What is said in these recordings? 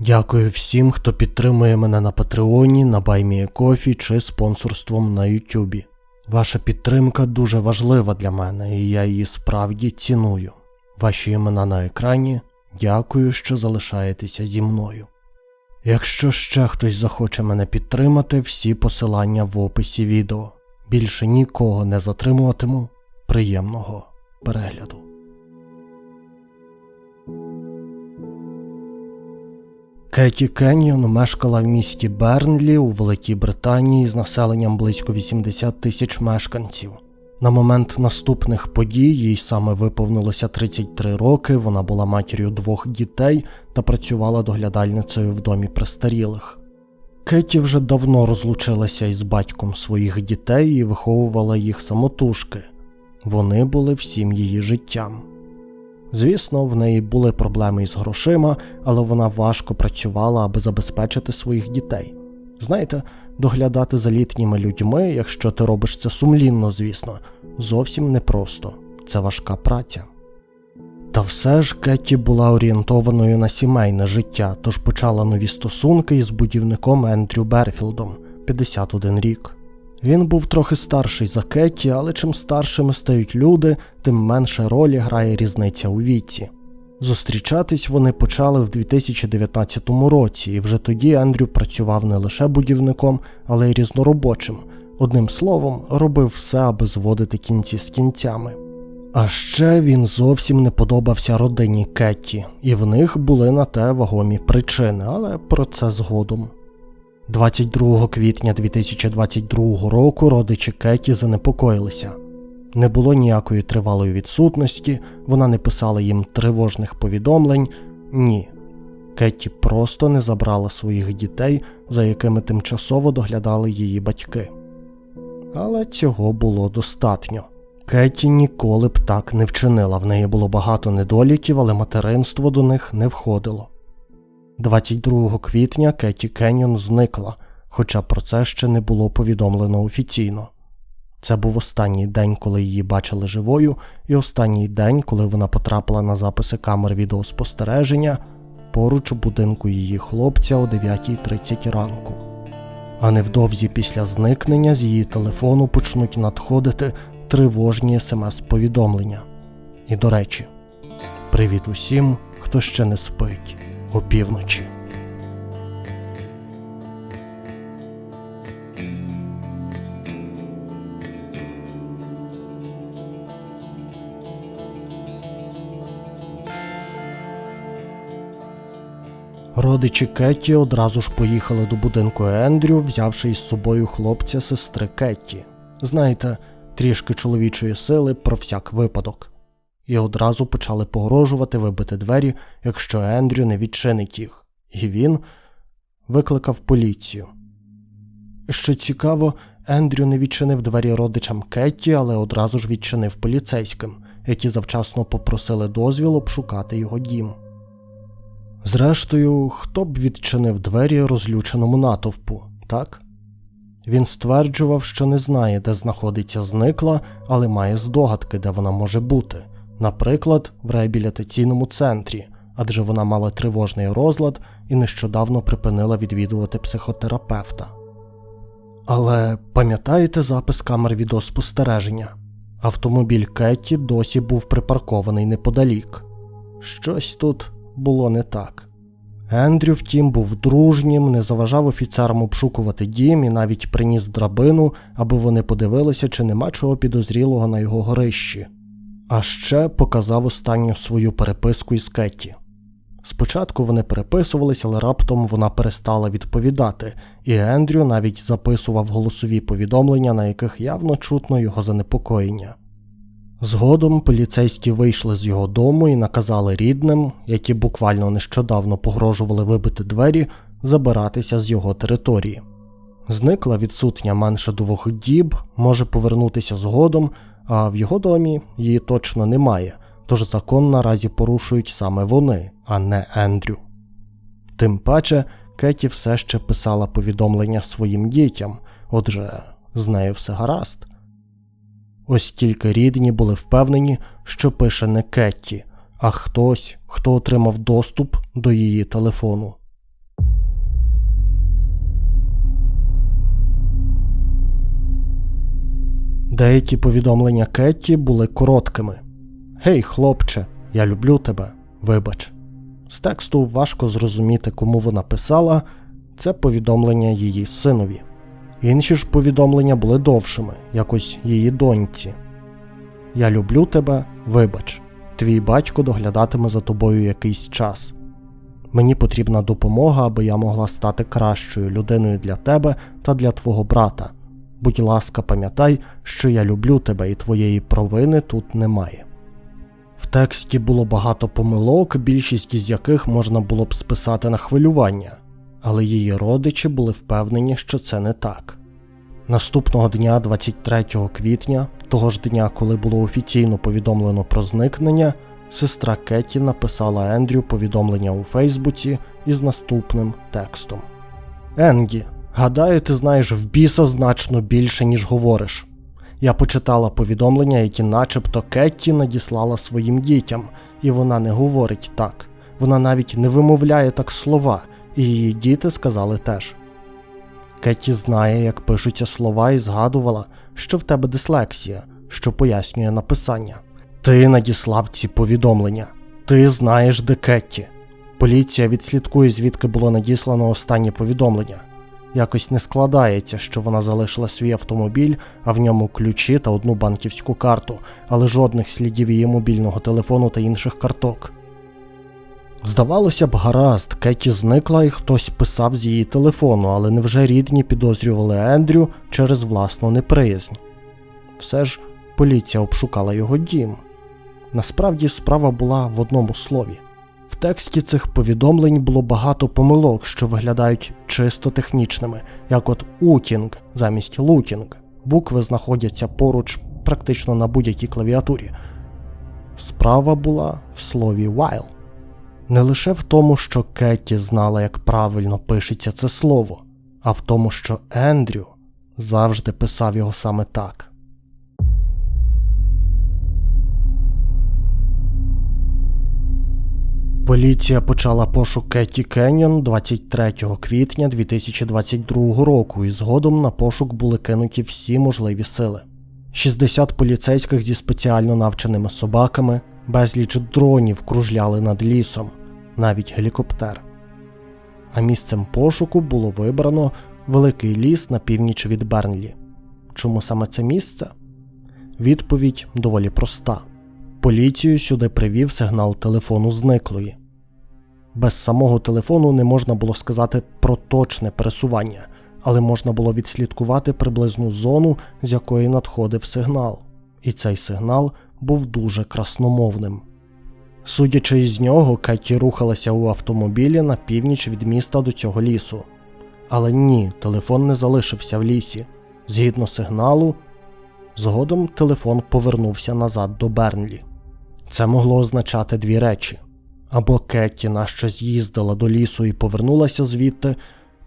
Дякую всім, хто підтримує мене на Патреоні, на Баймієкофі чи спонсорством на Ютубі. Ваша підтримка дуже важлива для мене, і я її справді ціную. Ваші імена на екрані. Дякую, що залишаєтеся зі мною. Якщо ще хтось захоче мене підтримати, всі посилання в описі відео. Більше нікого не затримуватиму. Приємного перегляду. Кеті Кенніон мешкала в місті Бернлі у Великій Британії з населенням близько 80 тисяч мешканців. На момент наступних подій їй саме виповнилося 33 роки. Вона була матір'ю двох дітей та працювала доглядальницею в домі престарілих. Кеті вже давно розлучилася із батьком своїх дітей і виховувала їх самотужки. Вони були всім її життям. Звісно, в неї були проблеми із грошима, але вона важко працювала, аби забезпечити своїх дітей. Знаєте, доглядати за літніми людьми, якщо ти робиш це сумлінно, звісно, зовсім непросто. Це важка праця. Та все ж Кетті була орієнтованою на сімейне життя, тож почала нові стосунки із будівником Ендрю Берфілдом 51 рік. Він був трохи старший за Кетті, але чим старшими стають люди, тим менше ролі грає різниця у віці. Зустрічатись вони почали в 2019 році, і вже тоді Ендрю працював не лише будівником, але й різноробочим. Одним словом, робив все, аби зводити кінці з кінцями. А ще він зовсім не подобався родині Кетті, і в них були на те вагомі причини, але про це згодом. 22 квітня 2022 року родичі Кеті занепокоїлися. Не було ніякої тривалої відсутності, вона не писала їм тривожних повідомлень. Ні. Кетті просто не забрала своїх дітей, за якими тимчасово доглядали її батьки. Але цього було достатньо. Кетті ніколи б так не вчинила, в неї було багато недоліків, але материнство до них не входило. 22 квітня Кеті Кеннон зникла, хоча про це ще не було повідомлено офіційно. Це був останній день, коли її бачили живою, і останній день, коли вона потрапила на записи камер відеоспостереження поруч у будинку її хлопця о 9.30 ранку. А невдовзі після зникнення з її телефону почнуть надходити тривожні смс-повідомлення. І до речі, привіт усім, хто ще не спить опівночі. Родичі Кетті одразу ж поїхали до будинку Ендрю, взявши із собою хлопця сестри Кетті. Знаєте, трішки чоловічої сили про всяк випадок. І одразу почали погрожувати вибити двері, якщо Ендрю не відчинить їх. І він викликав поліцію. Що цікаво, Ендрю не відчинив двері родичам Кетті, але одразу ж відчинив поліцейським, які завчасно попросили дозвіл обшукати його дім. Зрештою, хто б відчинив двері розлюченому натовпу, так? Він стверджував, що не знає, де знаходиться зникла, але має здогадки, де вона може бути, наприклад, в реабілітаційному центрі, адже вона мала тривожний розлад і нещодавно припинила відвідувати психотерапевта. Але пам'ятаєте запис камер відеоспостереження? Автомобіль Кетті досі був припаркований неподалік. Щось тут було не так. Ендрю, втім, був дружнім, не заважав офіцерам обшукувати дім і навіть приніс драбину, аби вони подивилися, чи нема чого підозрілого на його горищі. А ще показав останню свою переписку із Кетті. Спочатку вони переписувалися, але раптом вона перестала відповідати, і Ендрю навіть записував голосові повідомлення, на яких явно чутно його занепокоєння. Згодом поліцейські вийшли з його дому і наказали рідним, які буквально нещодавно погрожували вибити двері, забиратися з його території. Зникла відсутня менше двох діб, може повернутися згодом, а в його домі її точно немає, тож закон наразі порушують саме вони, а не Ендрю. Тим паче, Кеті все ще писала повідомлення своїм дітям, отже, з нею все гаразд. Ось тільки рідні були впевнені, що пише не Кетті, а хтось, хто отримав доступ до її телефону. Деякі повідомлення Кетті були короткими. Гей, хлопче, я люблю тебе, вибач. З тексту важко зрозуміти, кому вона писала, це повідомлення її синові. Інші ж повідомлення були довшими, якось її доньці. Я люблю тебе, вибач. Твій батько доглядатиме за тобою якийсь час. Мені потрібна допомога, аби я могла стати кращою людиною для тебе та для твого брата. Будь ласка, пам'ятай, що я люблю тебе і твоєї провини тут немає. В тексті було багато помилок, більшість із яких можна було б списати на хвилювання, але її родичі були впевнені, що це не так. Наступного дня, 23 квітня, того ж дня, коли було офіційно повідомлено про зникнення, сестра Кетті написала Ендрю повідомлення у Фейсбуці із наступним текстом: Енгі, гадаю, ти знаєш в біса значно більше, ніж говориш. Я почитала повідомлення, які начебто Кетті надіслала своїм дітям, і вона не говорить так. Вона навіть не вимовляє так слова, і її діти сказали теж. Кетті знає, як пишуться слова, і згадувала, що в тебе дислексія, що пояснює написання. Ти надіслав ці повідомлення. Ти знаєш, де Кетті. Поліція відслідкує, звідки було надіслано останнє повідомлення. Якось не складається, що вона залишила свій автомобіль, а в ньому ключі та одну банківську карту, але жодних слідів її мобільного телефону та інших карток. Здавалося б, гаразд, Кеті зникла і хтось писав з її телефону, але невже рідні підозрювали Ендрю через власну неприязнь? Все ж поліція обшукала його дім. Насправді справа була в одному слові. В тексті цих повідомлень було багато помилок, що виглядають чисто технічними, як от утінг замість лутінг. Букви знаходяться поруч практично на будь-якій клавіатурі. Справа була в слові while. Не лише в тому, що Кетті знала, як правильно пишеться це слово, а в тому, що Ендрю завжди писав його саме так. Поліція почала пошук Кетті Кеннон 23 квітня 2022 року, і згодом на пошук були кинуті всі можливі сили. 60 поліцейських зі спеціально навченими собаками, безліч дронів кружляли над лісом, навіть гелікоптер. А місцем пошуку було вибрано великий ліс на північ від Бернлі. Чому саме це місце? Відповідь доволі проста. Поліцію сюди привів сигнал телефону зниклої. Без самого телефону не можна було сказати про точне пересування, але можна було відслідкувати приблизну зону, з якої надходив сигнал, і цей сигнал був дуже красномовним. Судячи із нього, Кетті рухалася у автомобілі на північ від міста до цього лісу. Але ні, телефон не залишився в лісі. Згідно сигналу, згодом телефон повернувся назад до Бернлі. Це могло означати дві речі: або Кетті на щось їздила до лісу і повернулася звідти,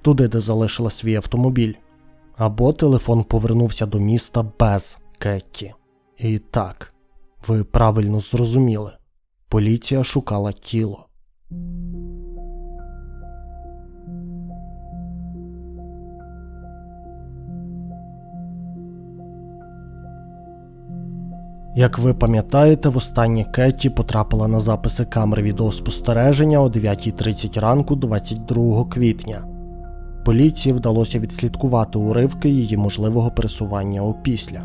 туди, де залишила свій автомобіль, або телефон повернувся до міста без Кетті. І так, ви правильно зрозуміли. Поліція шукала тіло. Як ви пам'ятаєте, востаннє Кетті потрапила на записи камер відеоспостереження о 9.30 ранку 22 квітня. Поліції вдалося відслідкувати уривки її можливого пересування опісля.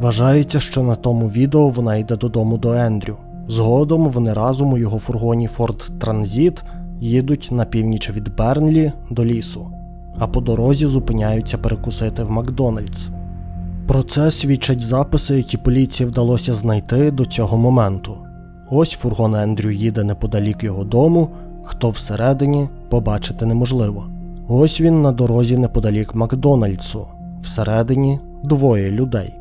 Вважається, що на тому відео вона йде додому до Ендрю. Згодом вони разом у його фургоні Ford Transit їдуть на північ від Бернлі до лісу, а по дорозі зупиняються перекусити в Макдональдс. Про це свідчать записи, які поліції вдалося знайти до цього моменту. Ось фургон Ендрю їде неподалік його дому, хто всередині побачити неможливо. Ось він на дорозі неподалік Макдональдсу, всередині двоє людей.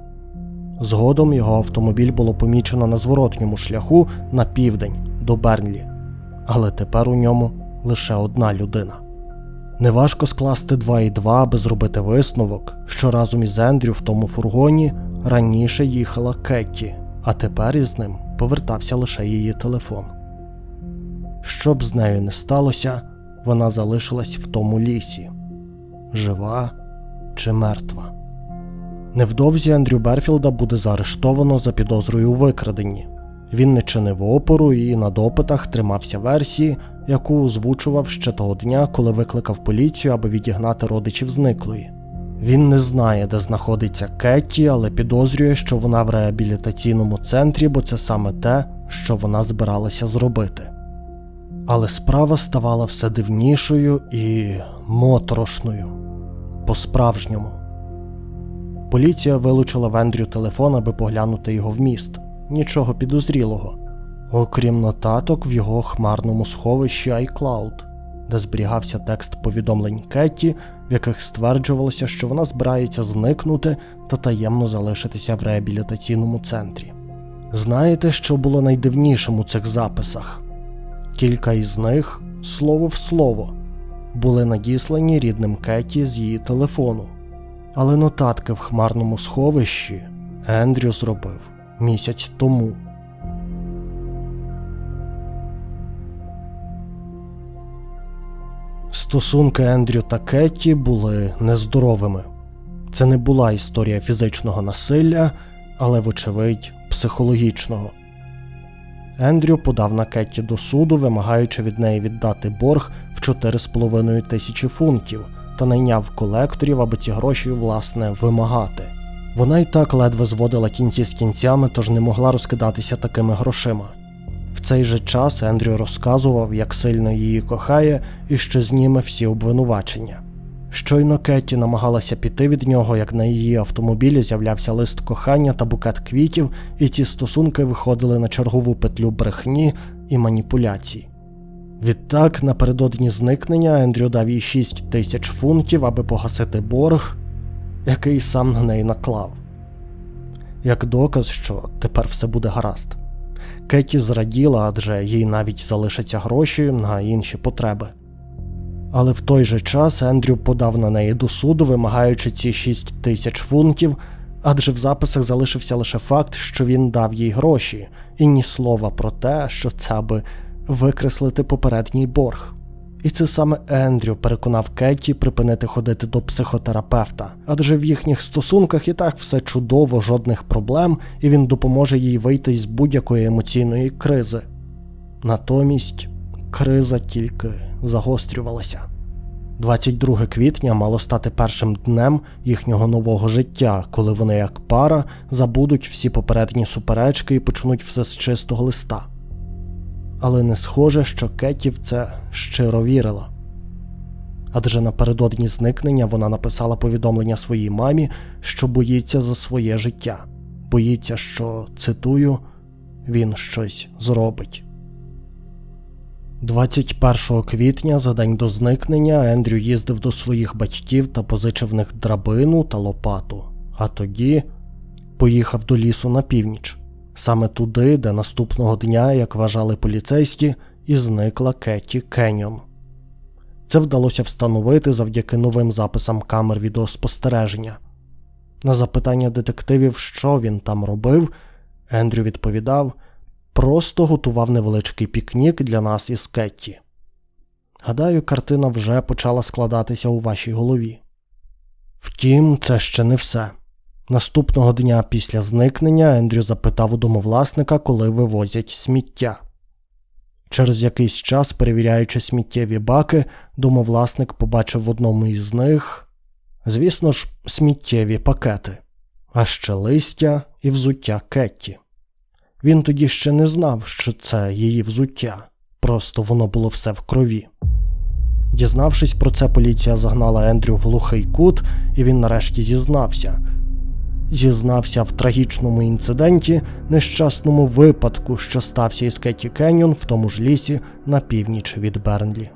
Згодом його автомобіль було помічено на зворотньому шляху на південь до Бернлі, але тепер у ньому лише одна людина. Неважко скласти 2 і 2, аби зробити висновок, що разом із Ендрю в тому фургоні раніше їхала Кетті, а тепер із ним повертався лише її телефон. Що б з нею не сталося, вона залишилась в тому лісі жива чи мертва. Невдовзі Ендрю Берфілда буде заарештовано за підозрою у викраденні. Він не чинив опору і на допитах тримався версії, яку озвучував ще того дня, коли викликав поліцію, аби відігнати родичів зниклої. Він не знає, де знаходиться Кетті, але підозрює, що вона в реабілітаційному центрі, бо це саме те, що вона збиралася зробити. Але справа ставала все дивнішою і моторошною. По-справжньому. Поліція вилучила в Ендрю телефон, аби поглянути його вміст. Нічого підозрілого, окрім нотаток в його хмарному сховищі iCloud, де зберігався текст повідомлень Кетті, в яких стверджувалося, що вона збирається зникнути та таємно залишитися в реабілітаційному центрі. Знаєте, що було найдивнішим у цих записах? Кілька із них, слово в слово, були надіслані рідним Кетті з її телефону. Але нотатки в хмарному сховищі Ендрю зробив місяць тому. Стосунки Ендрю та Кетті були нездоровими. Це не була історія фізичного насилля, але, вочевидь, психологічного. Ендрю подав на Кетті до суду, вимагаючи від неї віддати борг в 4,5 тисячі фунтів та найняв колекторів, аби ці гроші, власне, вимагати. Вона й так ледве зводила кінці з кінцями, тож не могла розкидатися такими грошима. В цей же час Ендрю розказував, як сильно її кохає і що зніме всі обвинувачення. Щойно Кетті намагалася піти від нього, як на її автомобілі з'являвся лист кохання та букет квітів, і ці стосунки виходили на чергову петлю брехні і маніпуляцій. Відтак, напередодні зникнення Ендрю дав їй 6 тисяч фунтів, аби погасити борг, який сам на неї наклав. Як доказ, що тепер все буде гаразд. Кетті зраділа, адже їй навіть залишаться гроші на інші потреби. Але в той же час Ендрю подав на неї до суду, вимагаючи ці 6 тисяч фунтів, адже в записах залишився лише факт, що він дав їй гроші, і ні слова про те, що це аби викреслити попередній борг. І це саме Ендрю переконав Кетті припинити ходити до психотерапевта, адже в їхніх стосунках і так все чудово, жодних проблем, і він допоможе їй вийти з будь-якої емоційної кризи. Натомість криза тільки загострювалася. 22 квітня мало стати першим днем їхнього нового життя, коли вони, як пара, забудуть всі попередні суперечки і почнуть все з чистого листа. Але не схоже, що Кетті в це щиро вірила. Адже напередодні зникнення вона написала повідомлення своїй мамі, що боїться за своє життя, боїться, що, цитую, він щось зробить. 21 квітня, за день до зникнення, Ендрю їздив до своїх батьків та позичив в них драбину та лопату, а тоді поїхав до лісу на північ, саме туди, де наступного дня, як вважали поліцейські, і зникла Кетті Кеньон. Це вдалося встановити завдяки новим записам камер відеоспостереження. На запитання детективів, що він там робив, Ендрю відповідав просто готував невеличкий пікнік для нас із Кетті. Гадаю, картина вже почала складатися у вашій голові. Втім, це ще не все. Наступного дня після зникнення Ендрю запитав у домовласника, коли вивозять сміття. Через якийсь час, перевіряючи сміттєві баки, домовласник побачив в одному із них, звісно ж, сміттєві пакети, а ще листя і взуття Кетті. Він тоді ще не знав, що це її взуття, просто воно було все в крові. Дізнавшись про це, поліція загнала Ендрю в глухий кут, і він нарешті зізнався. Зізнався в трагічному інциденті, нещасному випадку, що стався із Кетті Кеньон в тому ж лісі на північ від Бернлі.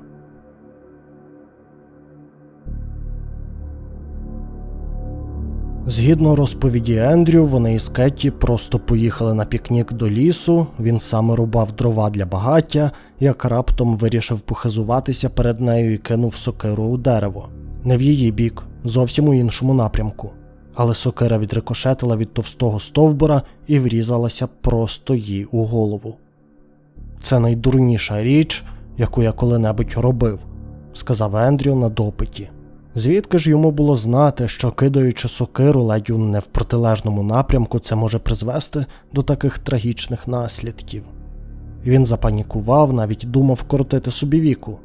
Згідно розповіді Ендрю, вони із Кетті просто поїхали на пікнік до лісу, він саме рубав дрова для багаття, як раптом вирішив похизуватися перед нею і кинув сокиру у дерево. Не в її бік, зовсім у іншому напрямку. Але сокира відрикошетила від товстого стовбура і врізалася просто їй у голову. Це найдурніша річ, яку я коли-небудь робив, сказав Ендрю на допиті. Звідки ж йому було знати, що кидаючи сокиру ледь не в протилежному напрямку, це може призвести до таких трагічних наслідків? Він запанікував, навіть думав вкоротити собі віку,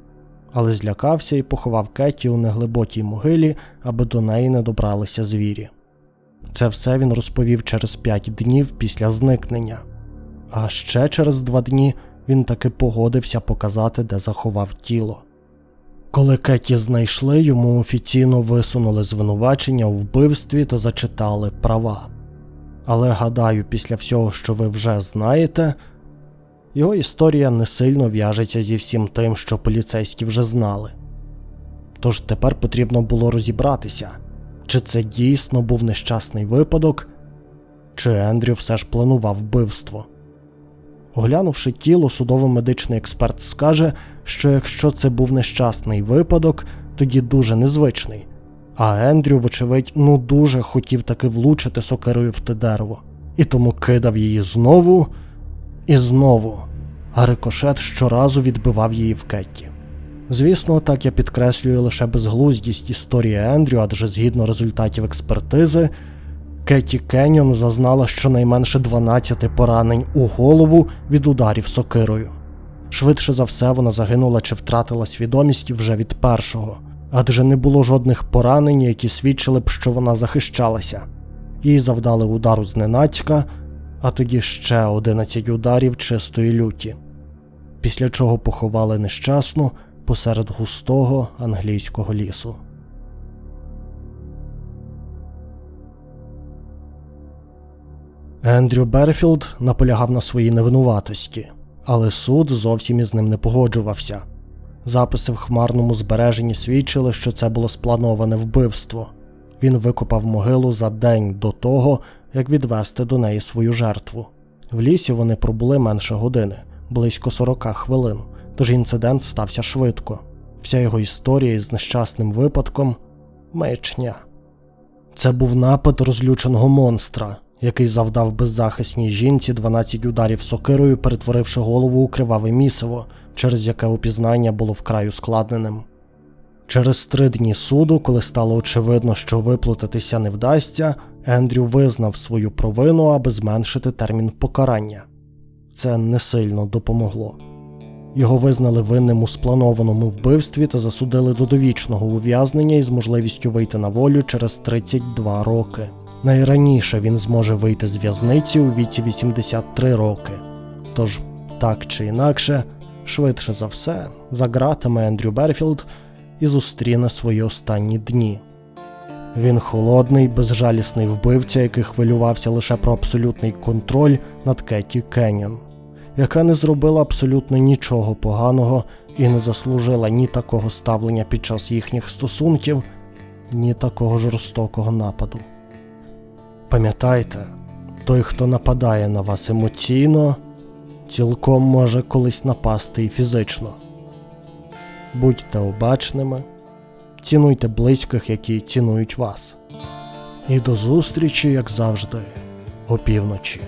але злякався і поховав Кеті у неглибокій могилі, аби до неї не добралися звірі. Це все він розповів через п'ять днів після зникнення, а ще через два дні він таки погодився показати, де заховав тіло. Коли Кеті знайшли, йому офіційно висунули звинувачення у вбивстві та зачитали права. Але гадаю, після всього, що ви вже знаєте, його історія не сильно в'яжеться зі всім тим, що поліцейські вже знали. Тож тепер потрібно було розібратися, чи це дійсно був нещасний випадок, чи Ендрю все ж планував вбивство. Оглянувши тіло, судово-медичний експерт скаже, що якщо це був нещасний випадок, тоді дуже незвичний. А Ендрю, вочевидь, ну дуже хотів таки влучити сокирою в те дерево, і тому кидав її знову і знову, а рикошет щоразу відбивав її в Кетті. Звісно, так я підкреслюю лише безглуздість історії Ендрю, адже згідно результатів експертизи, Кеті Кеннон зазнала щонайменше 12 поранень у голову від ударів сокирою. Швидше за все, вона загинула чи втратила свідомість вже від першого, адже не було жодних поранень, які свідчили б, що вона захищалася. Їй завдали удару зненацька, а тоді ще 11 ударів чистої люті, після чого поховали нещасну посеред густого англійського лісу. Ендрю Берфілд наполягав на своїй невинуватості, але суд зовсім із ним не погоджувався. Записи в хмарному збереженні свідчили, що це було сплановане вбивство. Він викопав могилу за день до того, як відвести до неї свою жертву. В лісі вони пробули менше години, близько 40 хвилин, тож інцидент стався швидко. Вся його історія із нещасним випадком маячня. Це був напад розлюченого монстра, який завдав беззахисній жінці 12 ударів сокирою, перетворивши голову у криваве місиво, через яке опізнання було вкрай ускладненим. Через три дні суду, коли стало очевидно, що виплутатися не вдасться, Ендрю визнав свою провину, аби зменшити термін покарання. Це не сильно допомогло. Його визнали винним у спланованому вбивстві та засудили до довічного ув'язнення із можливістю вийти на волю через 32 роки. Найраніше він зможе вийти з в'язниці у віці 83 роки. Тож, так чи інакше, швидше за все, за ґратами Ендрю Берфілд і зустріне свої останні дні. Він холодний, безжалісний вбивця, який хвилювався лише про абсолютний контроль над Кеті Кеннон, яка не зробила абсолютно нічого поганого і не заслужила ні такого ставлення під час їхніх стосунків, ні такого жорстокого нападу. Пам'ятайте, той, хто нападає на вас емоційно, цілком може колись напасти і фізично. Будьте обачними, цінуйте близьких, які цінують вас. І до зустрічі, як завжди, опівночі.